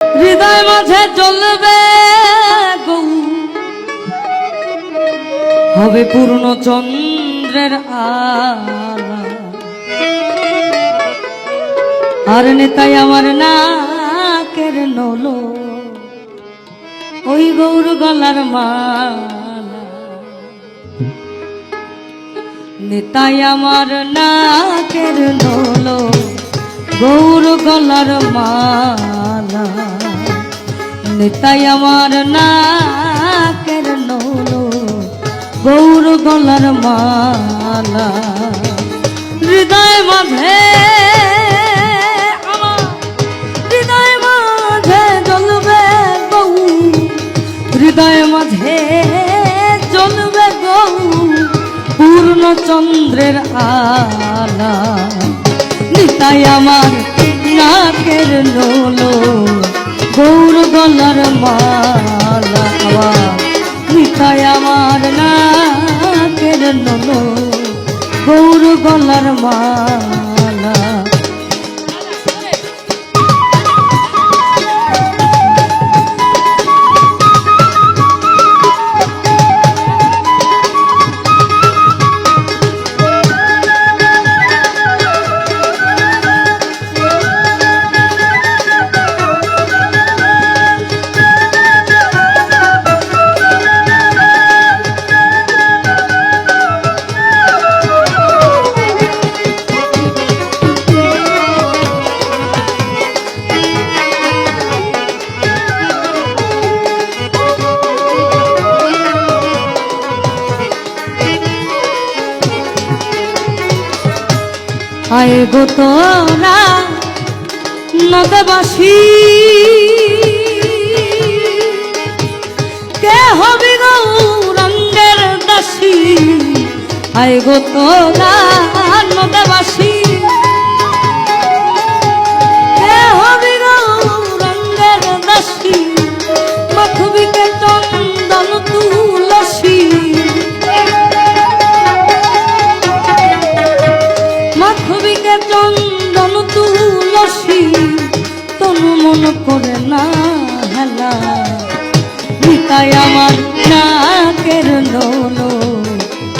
হৃদয় মাঝে চলবে হবে পূর্ণ চন্দ্রের আর নেতাই আমার নাকের নলো। ওই গৌর গলার মালা। নেতাই আমার নাকের নলো। গৌর গলার মালা। নেতাই আমার নাকের নলো গৌর গলার মালা। হৃদয় মাঝে হৃদয় মাঝে জ্বলবে গৌ। হৃদয় মাঝে জ্বলবে গৌ, পূর্ণ চন্দ্রের আলা। নিতাই আমার নাকের নোলো গৌর গলার মালা তাই আমার নাকের নোলো গৌর গলার মালা আয় গো তোরা নদবাসী। কে হবি গৌরঙ্গের দাসী? আয় গো তোরা নদবাসী। আমার নাকের নোলো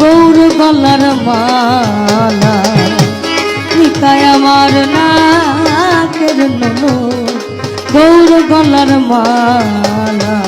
গৌর গলার মালা। নিতাই আমার নাকের নোলো গৌর গলার মালা।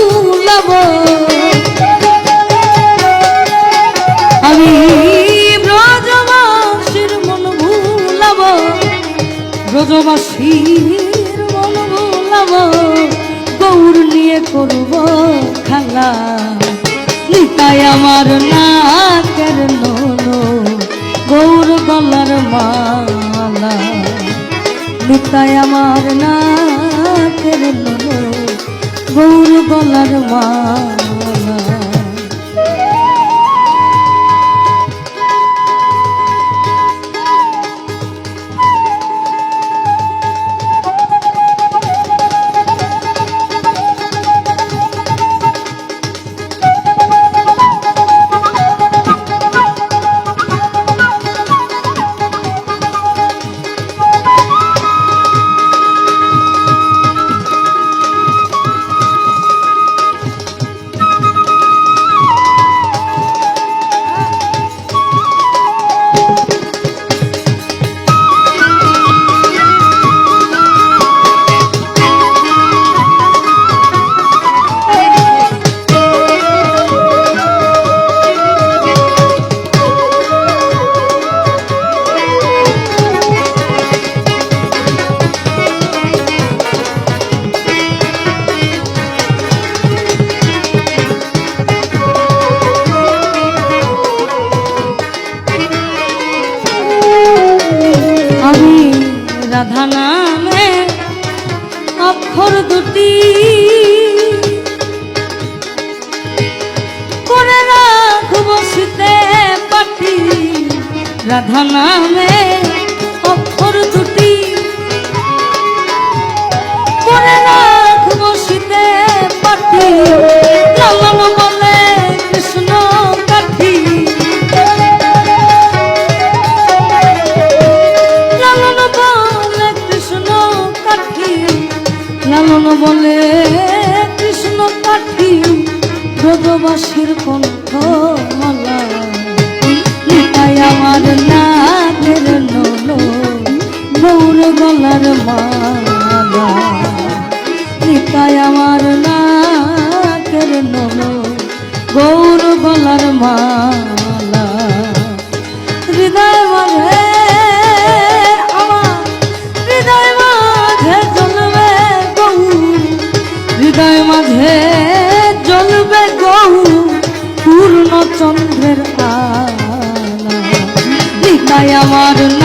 ব্রজবাসীর মন ভুলাব গৌর নিয়ে করব খেলা। নিতাই আমার নাকের নোনো, গৌর গলার মালা। নিতাই আমার নাকের নোনো, গৌর গলার মালা। নামে অক্ষর দুটি। করে রাখব শীতে পাটি লালন বলে কৃষ্ণ কাঠি। লালন বলে কৃষ্ণ কাঠি, লালন বলে কৃষ্ণ কাঠি। ব্রজবাসীর কণ্ঠ আমার নাচের নলো গৌর গলার মালা। কৃপায় আমার নাচের নলো গৌর গলার মালা। আমার